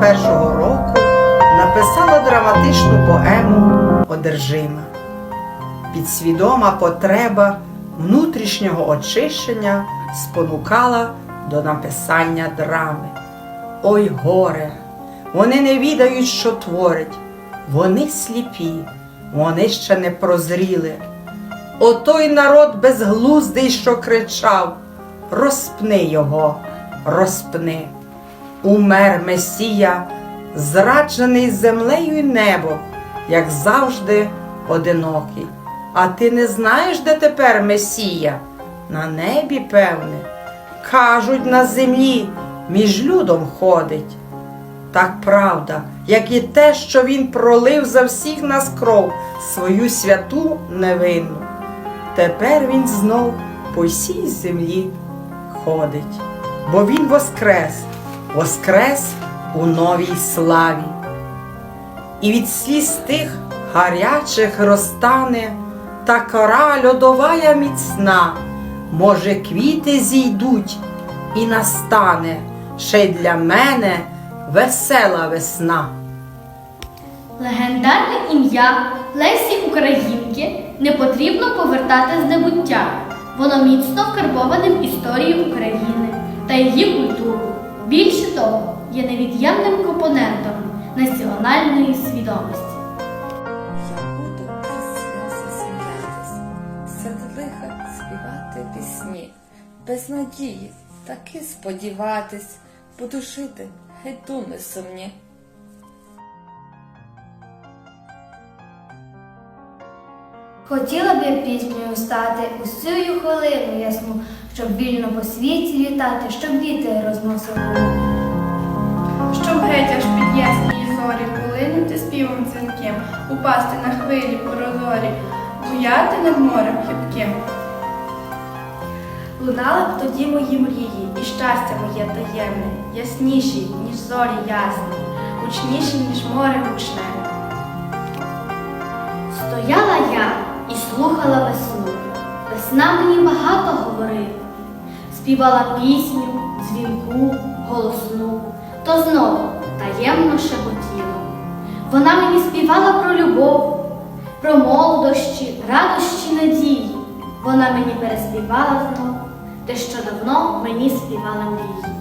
1901 року написала драматичну поему Одержима. Підсвідома потреба внутрішнього очищення спонукала до написання драми. Ой горе! Вони не відають, що творять, вони сліпі, вони ще не прозріли. Отой народ безглуздий, що кричав, розпни його, розпни. Умер Месія, зраджений землею й небом, як завжди, одинокий. А ти не знаєш, де тепер Месія? На небі, певне. Кажуть, на землі між людом ходить. Так правда, як і те, що він пролив за всіх нас кров свою святу невинну. Тепер він знов по всій землі ходить, бо він воскрес, воскрес у новій славі. І від сліз тих гарячих розтане та кора льодовая міцна, може, квіти зійдуть і настане ще й для мене весела весна. Легендарне ім'я Лесі Українки не потрібно повертати з небуття. Воно міцно вкарбоване в історію України та її культуру. Більше того, є невід'ємним компонентом національної свідомості. Я буду без сльози серед лиха співати пісні, без надії таки сподіватись, буду жити, геть думи сумні. Хотіла б я піснею стати у хвилину ясну, щоб вільно по світі літати, щоб вітер розносив луну. Щоб геть аж під ясні зорі полинути співом дзвінким, упасти на хвилі прозорі, буяти над морем хибким. Лунали б тоді мої мрії, і щастя моє таємне, ясніші, ніж зорі ясні, гучніші, ніж море гучне. Стояла я слухала весну. Весна мені багато говорила. Співала пісню, дзвінку, голосну, то знову таємно шепотіла. Вона мені співала про любов, про молодощі, радощі, надії. Вона мені переспівала знов те, що давно мені співала мрії.